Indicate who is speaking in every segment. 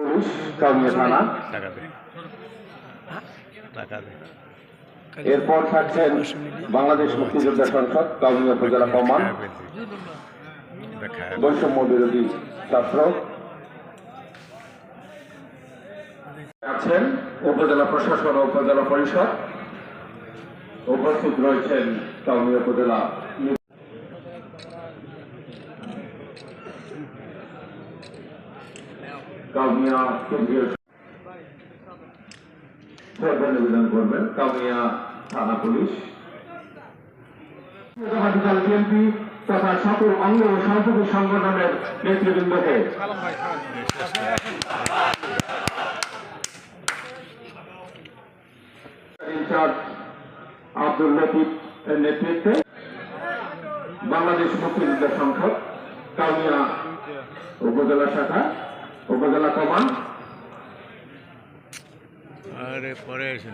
Speaker 1: Police Kaunia থানা এরপর থাকছেন বাংলাদেশ মুক্তিযোদ্ধা সংসদ কাউনিয়া উপজেলা কমান বৈষম্য বিরোধী ছাত্র। আছেন উপজেলা প্রশাসন ও উপজেলা পরিষদ। উপস্থিত রয়েছেন কাউনিয়া উপজেলা কেন্দ্রীয় শ্রদ্ধা নিবেদন করবেন কাউনিয়া থানা পুলিশ। দল বিএনপি তথা সকল অঙ্গ ও সহযোগী সংগঠনের নেতৃবৃন্দকে। ইনচার্জ আব্দুল লতিফ এর নেতৃত্বে বাংলাদেশ মুক্তিযুদ্ধ সংসদ কাউনিয়া উপজেলা শাখা। উপজেলা কমান।
Speaker 2: আরে পরে এসে।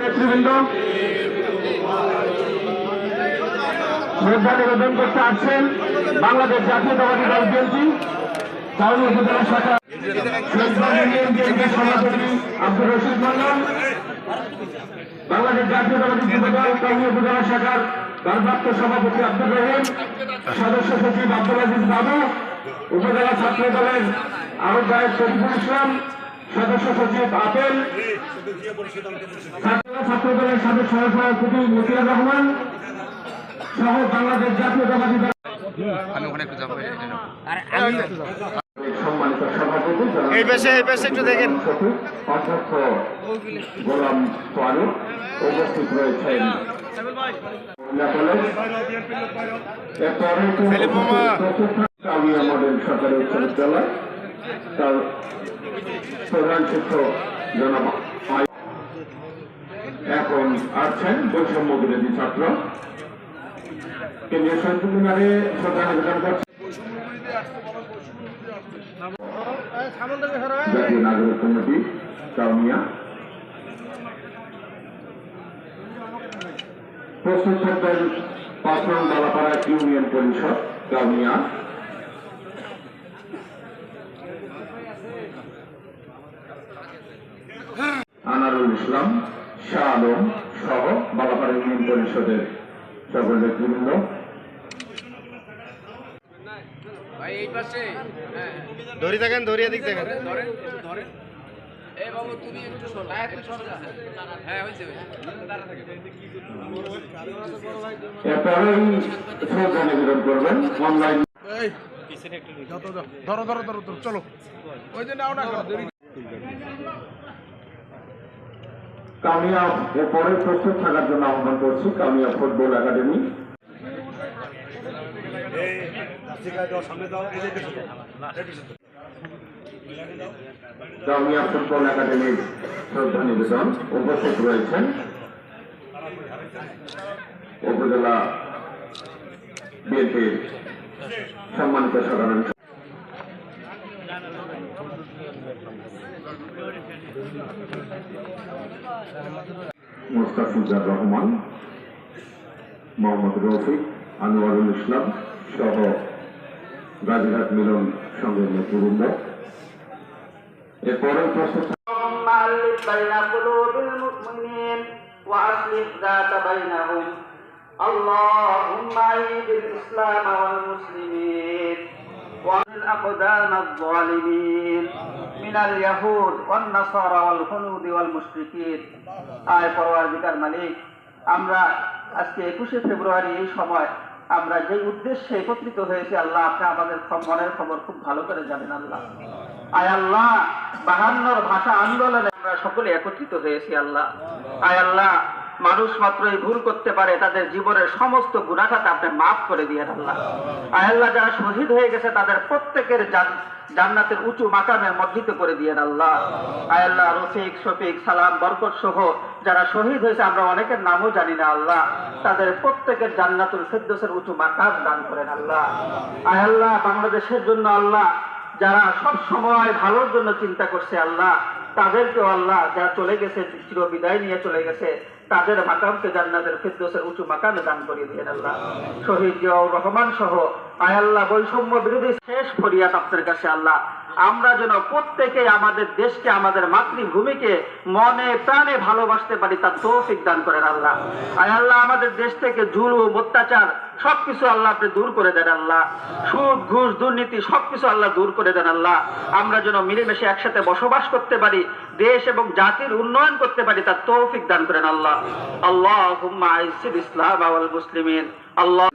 Speaker 1: নেতৃবৃন্দ শ্রদ্ধা নিবেদন করতে আসছেন বাংলাদেশ জাতীয়তাবাদী দল বিএনপি কাউনি উপজেলা শাখা সভাপতি আব্দুর রশিদ মন্ডল বাংলাদেশ জাতীয়তাবাদী যুব দল কাউনি উপজেলা শাখার ভারপ্রাপ্ত সভাপতি আব্দুর রহিম সদস্য সচিব আব্দুল আজিজ বাবু উপজেলা ছাত্র দলের আহ্বায়ক শরীফুল ইসলাম সদস্য সচিব আপেল ছাত্র ছাত্র দলের সদস্য সভাপতি মতিউর রহমান সহ বাংলাদেশ জাতীয়তাবাদী দল
Speaker 2: আমি ওখানে একটু যাব
Speaker 1: সম্মানিত সভাপতি জনাব
Speaker 2: এই পাশে এই পাশে একটু দেখেন।
Speaker 1: অধ্যক্ষ গোলাম ফারুক উপস্থিত রয়েছেন।
Speaker 2: সেলিম
Speaker 1: মডেল সরকারি উচ্চ বিদ্যালয় তার প্রধান শিক্ষক জনাব এখন আসছেন বৈষম্য বিরোধী ছাত্র। কেন্দ্রীয় শহীদ মিনারে শ্রদ্ধা নিবেদন করছেন জাতীয় নাগরিক কমিটি কাউনিয়া প্রস্তুত থাকবেন পাঁচন বালাপাড়া ইউনিয়ন পরিষদ আনারুল ইসলাম শাহ আলম সহ বালাপাড়া ইউনিয়ন পরিষদের সকল
Speaker 3: ভাই হ্যাঁ।
Speaker 2: ধরি থাকেন ধরিয়ে দিক দেখেন।
Speaker 3: ধরেন ধরেন এই বাবু তুমি একটু সর। রায় একটু সর। যা। হ্যাঁ হয়েছে।
Speaker 1: করবেন অনলাইন
Speaker 4: ধরো ধরো ধরো ধরো চলো। ওই যে নাও না কেন
Speaker 1: কামিয়া এরপরে প্রস্তুত থাকার জন্য আহ্বান করছি Kamiya football academy. Kamiya football একাডেমির শ্রদ্ধা নিবেদন উপস্থিত রয়েছেন। উপজেলা বিএনপির সম্মানিত সাধারণ মোস্তাফিজার রহমান মোহাম্মদ রফিক আনোয়ারুল ইসলাম সহ গাজীঘাট মিলন সংঘের নেতৃবৃন্দ এরপরে প্রস্তুত
Speaker 5: اللهم ألف بين قلوب المؤمنين وأصلح ذات بينهم اللهم أعيد الإسلام والمسلمين وأن أقدام الظالمين من اليهود والنصارى والهنود والمشركين আয় পরওয়ারদিকার মালিক আমরা আজকে একুশে ফেব্রুয়ারি এই সময় আমরা যে উদ্দেশ্যে একত্রিত হয়েছি আল্লাহ আপনি আমাদের খ- মনের খবর খুব ভালো করে জানেন আল্লাহ আয় আল্লাহ বাহান্নর ভাষা আন্দোলনে আমরা সকলে একত্রিত হয়েছি আল্লাহ আয় আল্লাহ মানুষ মাত্রই ভুল করতে পারে, তাদের জীবনের সমস্ত গুণাখাতে আপনি মাফ করে দিয়ে আল্লাহ। আল্লাহ, যারা শহীদ হয়ে গেছে, তাদের প্রত্যেকের জান- জান্নাতের উঁচু মাকামে মর্জিত করে দিয়ে আল্লাহ। আল্লাহ, রফিক, শফিক, সালাম, বরকত সহ যারা শহীদ হয়েছে, আমরা অনেকের নামও জানি না আল্লাহ। তাদের প্রত্যেকের জান্নাতুল ফেরদৌসের উঁচু মাকাম দান করেন আল্লাহ। আল্লাহ, বাংলাদেশের জন্য আল্লাহ যারা সব সময় ভালোর জন্য চিন্তা করছে আল্লাহ, তাদেরকেও আল্লাহ যা চলে গেছে চির বিদায় নিয়ে চলে গেছে, তাদের মাকামকে জান্নাতের ফিরদৌসের উঁচু মাকামে দান করিয়ে দিয়েন আল্লাহ। শহীদ জিয়াউর রহমান সহ, আয় আল্লাহ, বৈষম্য বিরোধী শেষ ফরিয়াদ আপনার কাছে আল্লাহ। আমরা যেন প্রত্যেকে আমাদের দেশকে, আমাদের মাতৃভূমিকে মনে প্রাণে ভালোবাসতে পারি, তার তৌফিক দান করেন আল্লাহ। আয় আল্লাহ, আমাদের দেশ থেকে জুলুম, অত্যাচার সবকিছু আল্লাহ আপনি দূর করে দেন আল্লাহ। সুদ, ঘুষ, দুর্নীতি, সবকিছু আল্লাহ দূর করে দেন আল্লাহ। আমরা যেন মিলেমিশে একসাথে বসবাস করতে পারি, দেশ এবং জাতির উন্নয়ন করতে পারি, তার তৌফিক দান করেন আল্লাহ। আল্লাহ ইসলাম আওয়াল মুসলিমিন। আল্লাহ